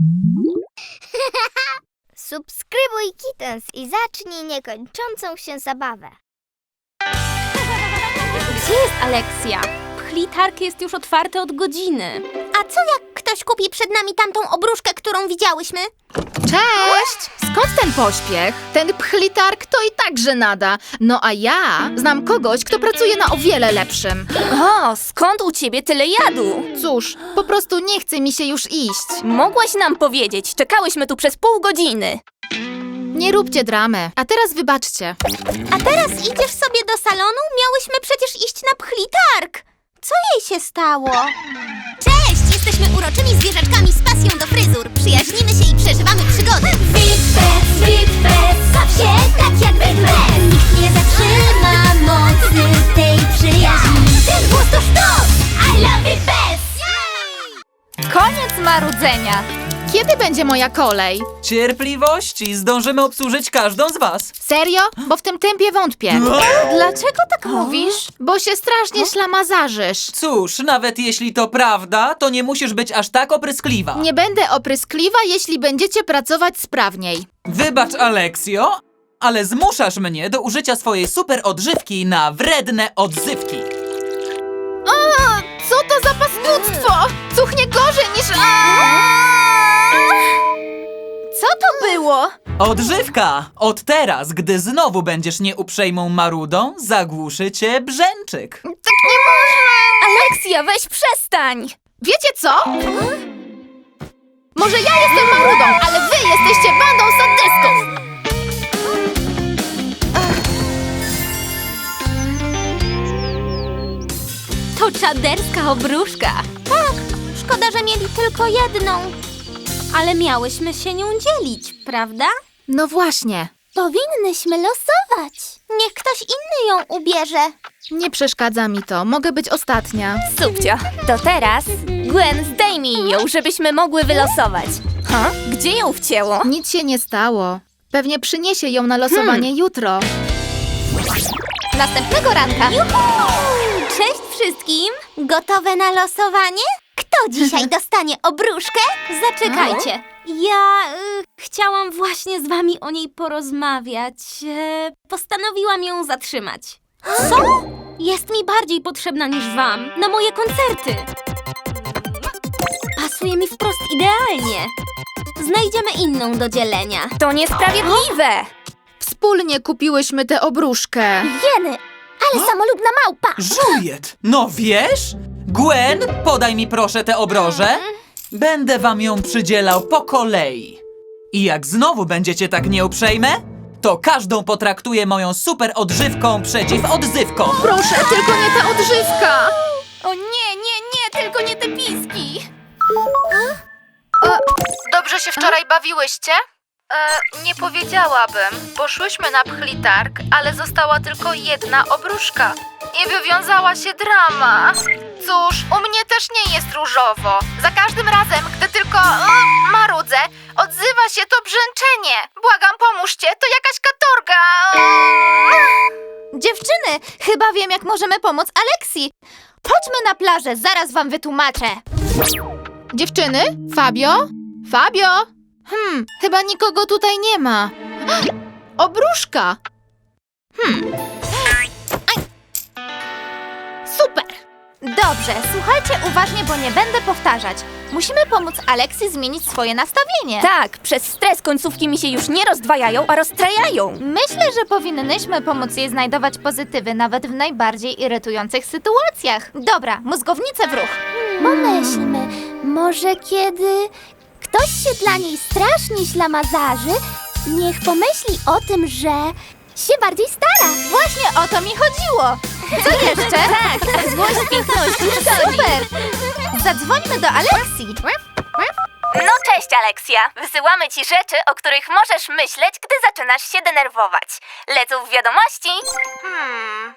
Subskrybuj Kittens i zacznij niekończącą się zabawę. Gdzie jest Aleksja? Pchlitark jest już otwarty od godziny. Co jak ktoś kupi przed nami tamtą obruszkę, którą widziałyśmy? Cześć! Skąd ten pośpiech? Ten pchlitark to i tak żenada. No a ja znam kogoś, kto pracuje na o wiele lepszym. O, skąd u ciebie tyle jadu? Cóż, po prostu nie chce mi się już iść. Mogłaś nam powiedzieć, czekałyśmy tu przez pół godziny. Nie róbcie dramy. A teraz wybaczcie. A teraz idziesz sobie do salonu? Miałyśmy przecież iść na pchlitark. Co jej się stało? Cześć! Jesteśmy uroczymi zwierzaczkami z pasją do fryzur. Przyjaźnimy się i przeżywamy przygody. Witbet, Witbet, baw się tak jak Witbet. Nikt nie zatrzyma mocy tej przyjaźni. Ten głos to sztos! I love it best! Koniec marudzenia. Kiedy będzie moja kolej? Cierpliwości, zdążymy obsłużyć każdą z was. Serio? Bo w tym tempie wątpię. Dlaczego tak mówisz? Bo się strasznie ślamazarzysz. Cóż, nawet jeśli to prawda, to nie musisz być aż tak opryskliwa. Nie będę opryskliwa, jeśli będziecie pracować sprawniej. Wybacz, Aleksio, ale zmuszasz mnie do użycia swojej super odżywki na wredne odzywki. A, co to za paskudztwo? Cuchnie gorzej niż... Co to było? Odżywka! Od teraz, gdy znowu będziesz nieuprzejmą marudą, zagłuszy cię brzęczyk. Aleksja, weź przestań! Wiecie co? Może ja jestem marudą, ale wy jesteście bandą sadystów! To czaderska obruszka. Tak, szkoda, że mieli tylko jedną. Ale miałyśmy się nią dzielić, prawda? No właśnie. Powinnyśmy losować. Niech ktoś inny ją ubierze. Nie przeszkadza mi to. Mogę być ostatnia. Subcio, to teraz Gwen zdejmij ją, żebyśmy mogły wylosować. Ha? Gdzie ją wcięło? Nic się nie stało. Pewnie przyniesie ją na losowanie jutro. Następnego ranka. Cześć wszystkim. Gotowe na losowanie? Kto dzisiaj dostanie obruszkę? Zaczekajcie. Ja y, chciałam właśnie z wami o niej porozmawiać. E, postanowiłam ją zatrzymać. Co? Jest mi bardziej potrzebna niż wam. Na moje koncerty. Pasuje mi wprost idealnie. Znajdziemy inną do dzielenia. To niesprawiedliwe! Wspólnie kupiłyśmy tę obruszkę. Jeny, ale samolubna małpa. Żujet! No wiesz? Gwen, podaj mi proszę tę obrożę. Będę wam ją przydzielał po kolei. I jak znowu będziecie tak nieuprzejme, to każdą potraktuję moją super odżywką przeciw odzywkom. Proszę, tylko nie ta odżywka! O nie, nie, nie, tylko nie te piski! Dobrze się wczoraj bawiłyście? E, nie powiedziałabym. Poszłyśmy na pchlitarg, ale została tylko jedna obruszka. I wywiązała się drama. Cóż, u mnie też nie jest różowo. Za każdym razem, gdy tylko marudzę, odzywa się to brzęczenie. Błagam, pomóżcie, to jakaś katorga. Dziewczyny, chyba wiem, jak możemy pomóc Aleksji. Chodźmy na plażę, zaraz wam wytłumaczę. Dziewczyny? Fabio? Fabio? Hmm, chyba nikogo tutaj nie ma. Obruszka! Hmm. Super! Dobrze, słuchajcie uważnie, bo nie będę powtarzać. Musimy pomóc Aleksji zmienić swoje nastawienie. Tak, przez stres końcówki mi się już nie rozdwajają, a rozstrajają. Myślę, że powinnyśmy pomóc jej znajdować pozytywy nawet w najbardziej irytujących sytuacjach. Dobra, mózgownice w ruch. Pomyślmy, może kiedy ktoś się dla niej strasznie ślamazarzy, niech pomyśli o tym, że się bardziej stara. Właśnie o to mi chodziło. Co jeszcze? tak, Złość piękności super. Zadzwońmy do Aleksji. No cześć, Aleksja. Wysyłamy ci rzeczy, o których możesz myśleć, gdy zaczynasz się denerwować. Lecą w wiadomości. Hmm.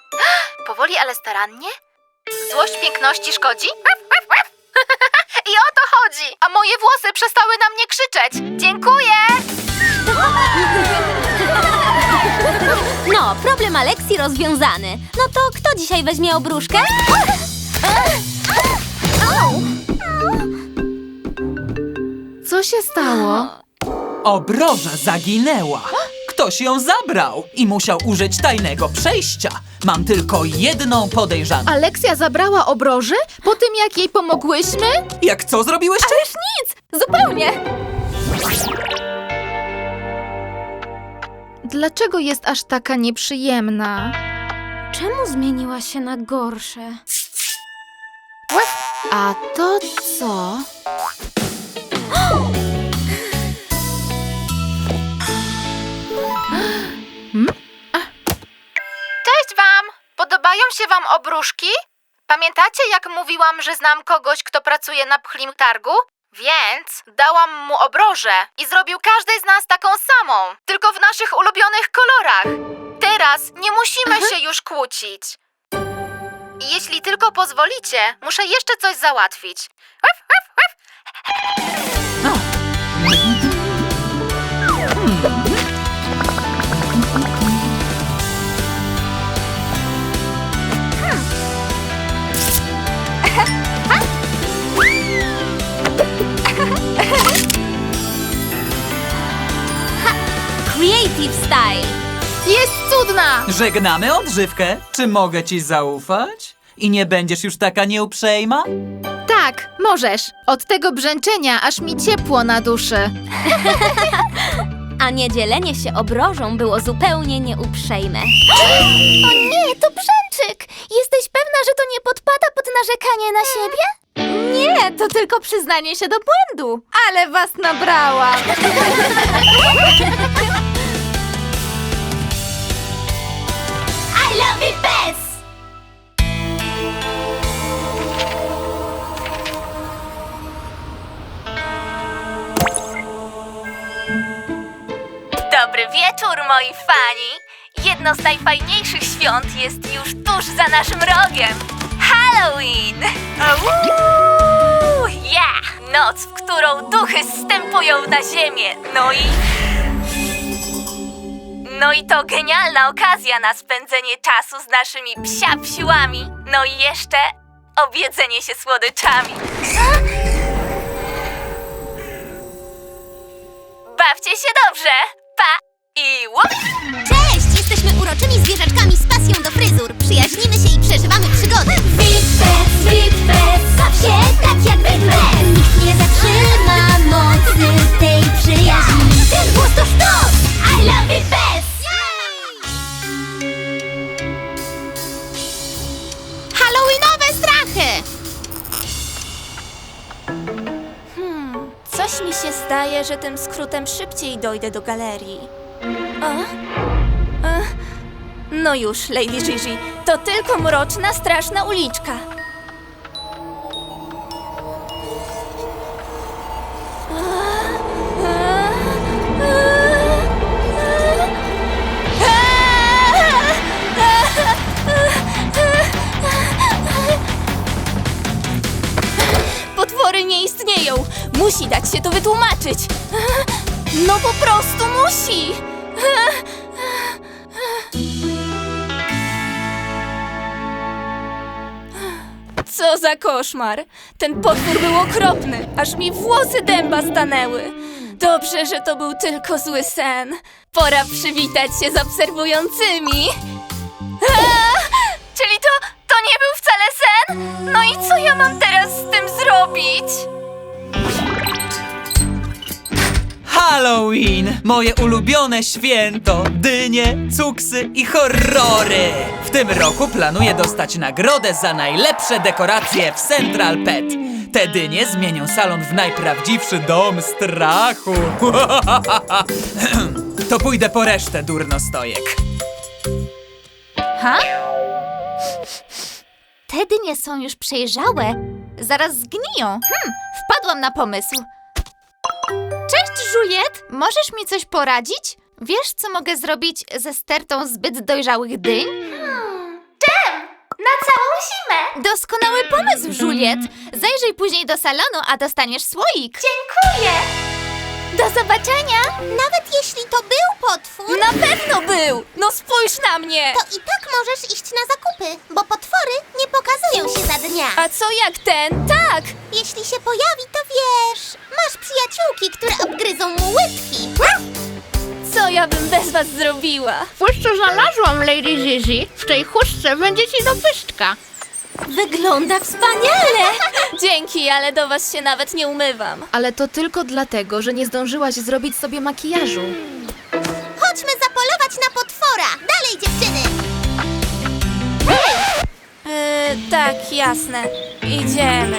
Powoli, ale starannie? Złość piękności szkodzi? I o to chodzi! A moje włosy przestały na mnie krzyczeć! Dziękuję! No, problem Aleksji rozwiązany. No to kto dzisiaj weźmie obruszkę? Co się stało? Obroża zaginęła. Ktoś ją zabrał i musiał użyć tajnego przejścia. Mam tylko jedną podejrzaną. Aleksja zabrała obrożę po tym, jak jej pomogłyśmy? Jak co zrobiłyście? Zupełnie! Dlaczego jest aż taka nieprzyjemna? Czemu zmieniła się na gorsze? A to co? Cześć wam! Podobają się wam obruszki? Pamiętacie, jak mówiłam, że znam kogoś, kto pracuje na pchlim targu? Więc dałam mu obrożę i zrobił każdej z nas taką samą, tylko w naszych ulubionych kolorach. Teraz nie musimy się już kłócić. Jeśli tylko pozwolicie, muszę jeszcze coś załatwić. Uf, uf, uf. Creative Style! Jest cudna! Żegnamy odżywkę. Czy mogę ci zaufać? I nie będziesz już taka nieuprzejma? Tak, możesz. Od tego brzęczenia aż mi ciepło na duszy. A nie dzielenie się obrożą było zupełnie nieuprzejme. O nie, to brzęczyk! Jesteś pewna, że to nie podpada pod narzekanie na siebie? Nie, to tylko przyznanie się do błędu. Ale was nabrałam. It best! Dobry wieczór, moi fani! Jedno z najfajniejszych świąt jest już tuż za naszym rogiem. Halloween! Auuu! Yeah! Noc, w którą duchy zstępują na ziemię. No i... No i to genialna okazja na spędzenie czasu z naszymi psia-psiłami. No i jeszcze obiedzenie się słodyczami. Bawcie się dobrze! Pa! I łup! Cześć! Jesteśmy uroczymi zwierzaczkami z pasją do fryzur. Przyjaźnimy się i przeżywamy przygody. Witbet, Witbet, baw się tak jak Witbet. Zdaje, że tym skrótem szybciej dojdę do galerii. No już, Lady Gigi, to tylko mroczna, straszna uliczka. Potwory nie istnieją. Musi dać się to wytłumaczyć. No po prostu musi. Co za koszmar! Ten potwór był okropny, aż mi włosy dęba stanęły. Dobrze, że to był tylko zły sen. Pora przywitać się z obserwującymi. A! Czyli to, to nie był wcale sen? No i co ja mam teraz z tym zrobić? Halloween! Moje ulubione święto! Dynie, cuksy i horrory! W tym roku planuję dostać nagrodę za najlepsze dekoracje w Central Pet. Te dynie zmienią salon w najprawdziwszy dom strachu. To pójdę po resztę, durnostojek. Ha? Te dynie są już przejrzałe. Zaraz zgniją. Hmm, wpadłam na pomysł. Cześć, Juliet! Możesz mi coś poradzić? Wiesz, co mogę zrobić ze stertą zbyt dojrzałych dyń? Na całą zimę! Doskonały pomysł, Juliet! Zajrzyj później do salonu, a dostaniesz słoik. Dziękuję! Zobaczenia! Nawet jeśli to był potwór, Na pewno był! No spójrz na mnie! to i tak możesz iść na zakupy, bo potwory nie pokazują się za dnia. A co jak ten? Tak! Jeśli się pojawi, to wiesz, masz przyjaciółki, które obgryzą mu łydki. Co ja bym bez was zrobiła? Spójrz, co znalazłam, Lady Zizi. W tej chustce będzie ci do pystka. Wygląda wspaniale! Dzięki, ale do was się nawet nie umywam. Ale to tylko dlatego, że nie zdążyłaś zrobić sobie makijażu. Chodźmy zapolować na potwora. Dalej, dziewczyny. Yy, tak, jasne. Idziemy.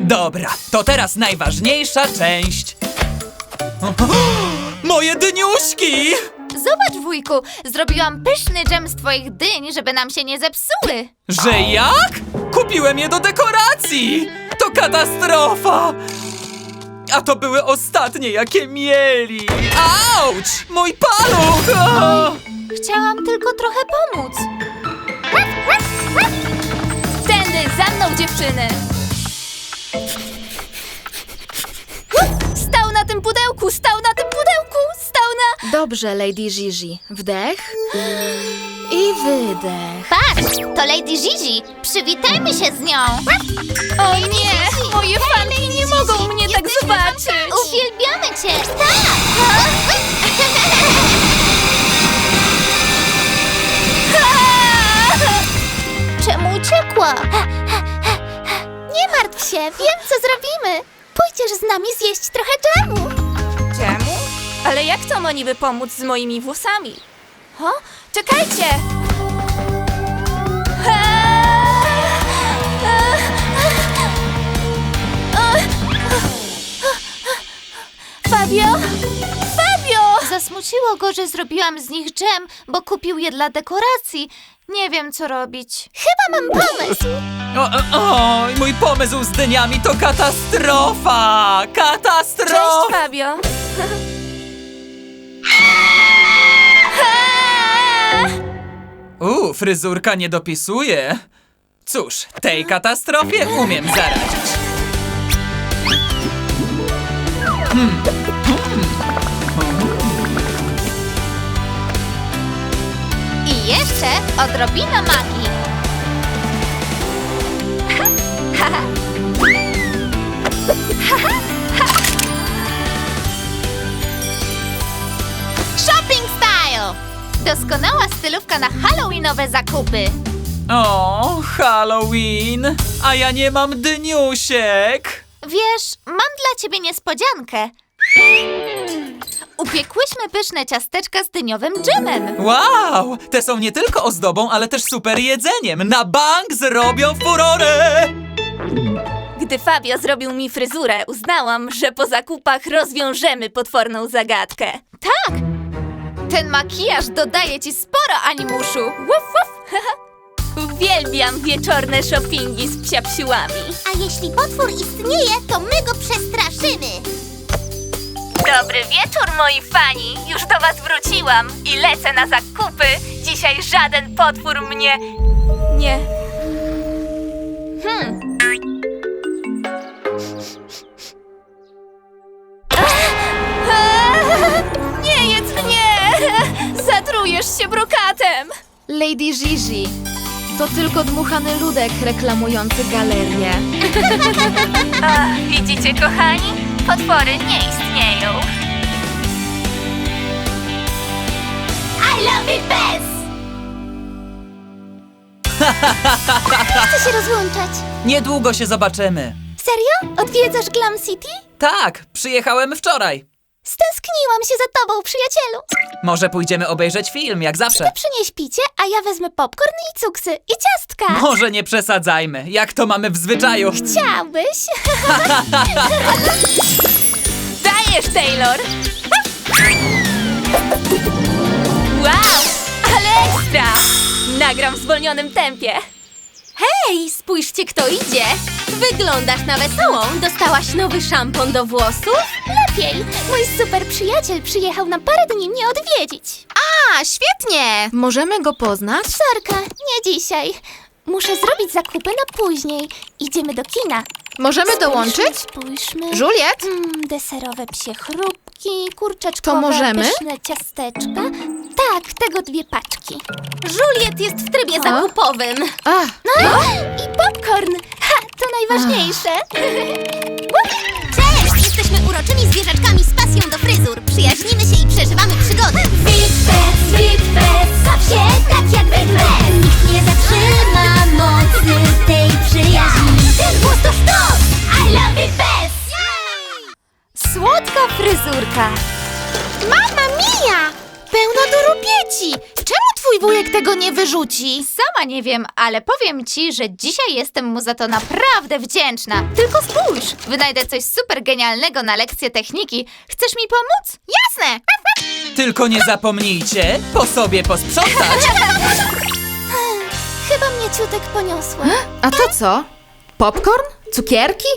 Dobra, to teraz najważniejsza część. Moje dniuśki! Zobacz, wujku, zrobiłam pyszny dżem z twoich dyń, żeby nam się nie zepsuły. Że jak? Kupiłem je do dekoracji! To katastrofa! A to były ostatnie, jakie mieli! Auć! Mój paluch! O! Chciałam tylko trochę pomóc. Tędy, za mną dziewczyny! Dobrze, Lady Zizi. Wdech i wydech. Patrz, to Lady Zizi. Przywitajmy się z nią. O nie, moje fanki nie mogą mnie tak zobaczyć. Uwielbiamy cię. Tak. Czemu uciekła? Nie martw się, wiem co zrobimy. Pójdziesz z nami zjeść trochę dżemu. Ale jak to ma niby pomóc z moimi włosami? O, czekajcie! Fabio? Fabio! Zasmuciło go, że zrobiłam z nich dżem, bo kupił je dla dekoracji. Nie wiem, co robić. Chyba mam pomysł. O, o, oj, mój pomysł z dyniami to katastrofa! Cześć, Katastrofa! Fabio! U, fryzurka nie dopisuje. Cóż, tej katastrofie umiem zaradzić. I jeszcze odrobina magii. Shopping Doskonała stylówka na halloweenowe zakupy. O, Halloween! A ja nie mam dniusiek! Wiesz, mam dla ciebie niespodziankę. Upiekłyśmy pyszne ciasteczka z dyniowym dżemem. Wow! Te są nie tylko ozdobą, ale też super jedzeniem. Na bank zrobią furorę! Gdy Fabio zrobił mi fryzurę, uznałam, że po zakupach rozwiążemy potworną zagadkę. Ten makijaż dodaje ci sporo animuszu. Wuf, wuf. Uwielbiam wieczorne shoppingi z psiapsiłami. A jeśli potwór istnieje, to my go przestraszymy. Dobry wieczór, moi fani! Już do was wróciłam i lecę na zakupy. Dzisiaj żaden potwór mnie... Nie... Hmm. Zatrujesz się brokatem! Lady Zizi. To tylko dmuchany ludek reklamujący galerię. A, widzicie, kochani? Potwory nie istnieją. I love it best! Chcę się rozłączać. Niedługo się zobaczymy. Serio? Odwiedzasz Glam City? Tak, przyjechałem wczoraj. Stęskniłam się za tobą, przyjacielu. Może pójdziemy obejrzeć film, jak zawsze. Przynieś picie, a ja wezmę popcorn i cuksy i ciastka. Może nie przesadzajmy, jak to mamy w zwyczaju. Chciałbyś? Dajesz, Taylor! Wow! Ale ekstra! Nagram w zwolnionym tempie. Hej, spójrzcie kto idzie! Wyglądasz na wesołą. Dostałaś nowy szampon do włosów? Lepiej. Mój super przyjaciel przyjechał na parę dni mnie odwiedzić. A, świetnie! Możemy go poznać? Sorka, nie dzisiaj. Muszę zrobić zakupy na później. Idziemy do kina. Możemy dołączyć? Spójrzmy. Juliet? Mm, deserowe psie chrupki, kurczaczkowe To możemy? pyszne ciasteczka. Tak, tego dwie paczki. Juliet jest w trybie zakupowym. A, I popcorn! Ha, to najważniejsze. Jesteśmy uroczymi zwierzaczkami z pasją do fryzur. Przyjaźnimy tego nie wyrzuci? Sama nie wiem, ale powiem ci, że dzisiaj jestem mu za to naprawdę wdzięczna. Tylko spójrz, wynajdę coś super genialnego na lekcję techniki. Chcesz mi pomóc? Jasne! Tylko nie zapomnijcie po sobie posprzątać. Chyba mnie ciutek poniosła. a to co? Popcorn? Cukierki?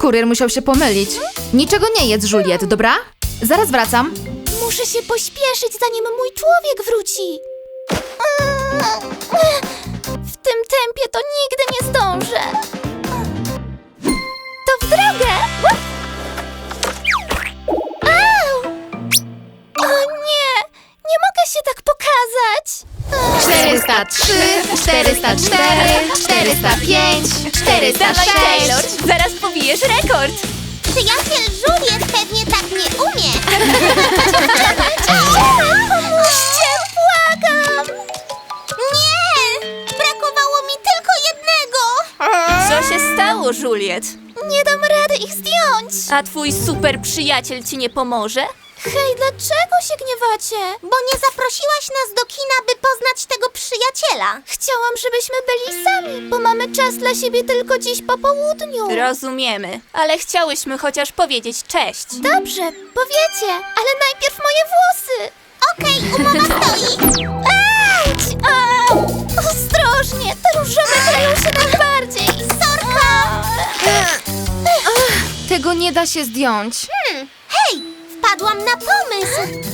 Kurier musiał się pomylić. Niczego nie jedz, Juliet, dobra? Zaraz wracam. Muszę się pośpieszyć, zanim mój człowiek wróci. W tym tempie to nigdy nie zdążę. To w drogę! Au! O nie! Nie mogę się tak pokazać! 403, 404, 405, 406. zaraz pobijesz rekord! Przyjaciel Juliet pewnie tak nie umie. Co się stało, Juliet? Nie dam rady ich zdjąć! A twój super przyjaciel ci nie pomoże? Hej, dlaczego się gniewacie? Bo nie zaprosiłaś nas do kina, by poznać tego przyjaciela. Chciałam, żebyśmy byli sami, bo mamy czas dla siebie tylko dziś po południu. Rozumiemy, ale chciałyśmy chociaż powiedzieć cześć. Dobrze, powiecie, ale najpierw moje włosy. Okej, umowa stoi. Auć! Au! Tego nie da się zdjąć. Hej, wpadłam na pomysł.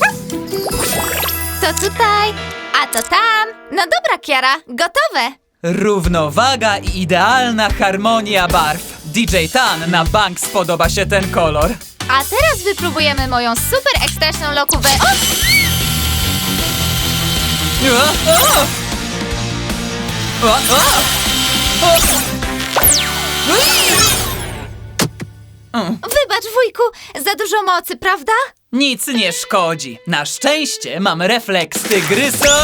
To tutaj, a to tam. No dobra, Kiara, gotowe. Równowaga i idealna harmonia barw. DJ Tan na bank spodoba się ten kolor. A teraz wypróbujemy moją super ekstraśną lokówę. O! O, o! O, o! O! Mm, Wybacz, wujku, za dużo mocy, prawda? Nic nie szkodzi. Na szczęście mam refleks tygrysa.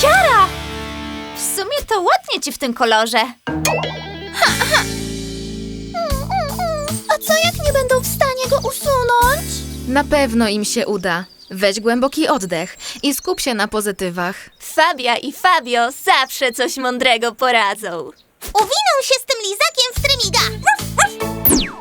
Kiara! W sumie to ładnie ci w tym kolorze. A co jak nie będą w stanie go usunąć? Na pewno im się uda. Weź głęboki oddech i skup się na pozytywach. Fabia i Fabio zawsze coś mądrego poradzą. Uwinął się z tym lizakiem w trymiga.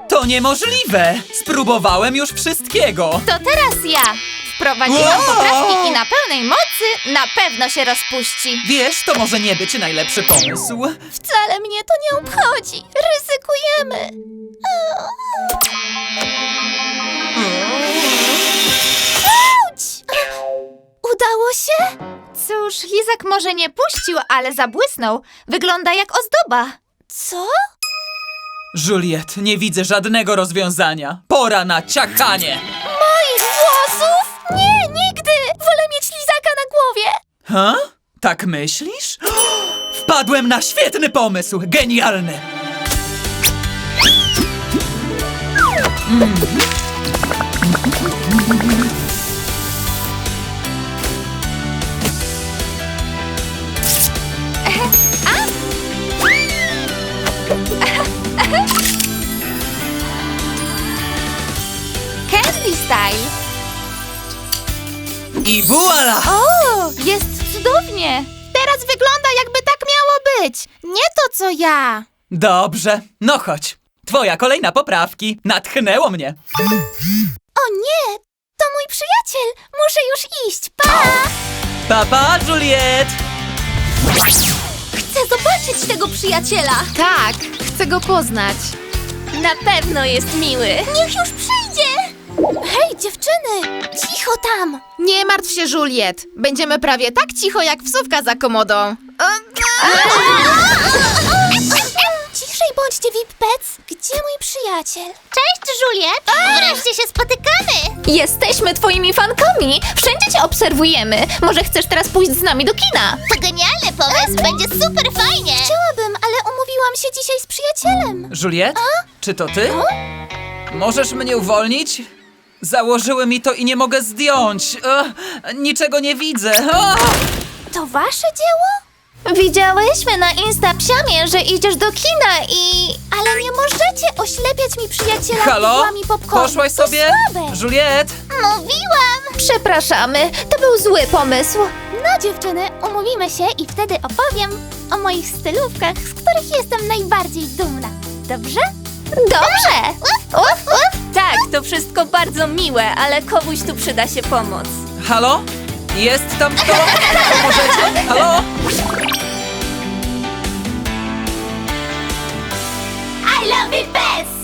To niemożliwe. Spróbowałem już wszystkiego. To teraz ja. Wprowadziłam Wow! poprawki i na pełnej mocy na pewno się rozpuści. Wiesz, to może nie być najlepszy pomysł. Wcale mnie to nie obchodzi. Ryzykujemy. Auć! Udało się? Cóż, lizak może nie puścił, ale zabłysnął. Wygląda jak ozdoba. Co? Juliet, nie widzę żadnego rozwiązania. Pora na ciachanie. Moich włosów? Nie, nigdy! Wolę mieć lizaka na głowie. Ha? Tak myślisz? Wpadłem na świetny pomysł. Genialny. Teraz wygląda jakby tak miało być. Nie to co ja. Dobrze, no chodź. Twoja kolejna poprawki. Natchnęło mnie. O nie, to mój przyjaciel. Muszę już iść. Pa! Papa, Juliet! Chcę zobaczyć tego przyjaciela. Tak, chcę go poznać. Na pewno jest miły. Niech już przyjdzie. Hej, dziewczyny, cicho tam. Nie martw się, Juliet. Będziemy prawie tak cicho jak psówka za komodą. przyjaciel. Cześć, Juliet! Wreszcie się spotykamy! Jesteśmy twoimi fankami. Wszędzie cię obserwujemy. Może chcesz teraz pójść z nami do kina? To genialny pomysł, będzie super fajnie! Chciałabym, ale umówiłam się dzisiaj z przyjacielem. Juliet? Czy to ty? Możesz mnie uwolnić? Założyły mi to i nie mogę zdjąć. Ech, niczego nie widzę. To wasze dzieło? Widziałyśmy na Instapsiamie, że idziesz do kina i... Ale nie możecie oślepiać mi przyjaciela Halo? widłami popcornu. Poszłaś To sobie? słabe. Juliet? Mówiłam! Przepraszamy, to był zły pomysł. No dziewczyny, umówimy się i wtedy opowiem o moich stylówkach, z których jestem najbardziej dumna. Dobrze? Dobrze! Uf, uf. Tak, to wszystko bardzo miłe, ale komuś tu przyda się pomoc. Halo? Jest tam kto? Pomożecie? Halo? I love it best!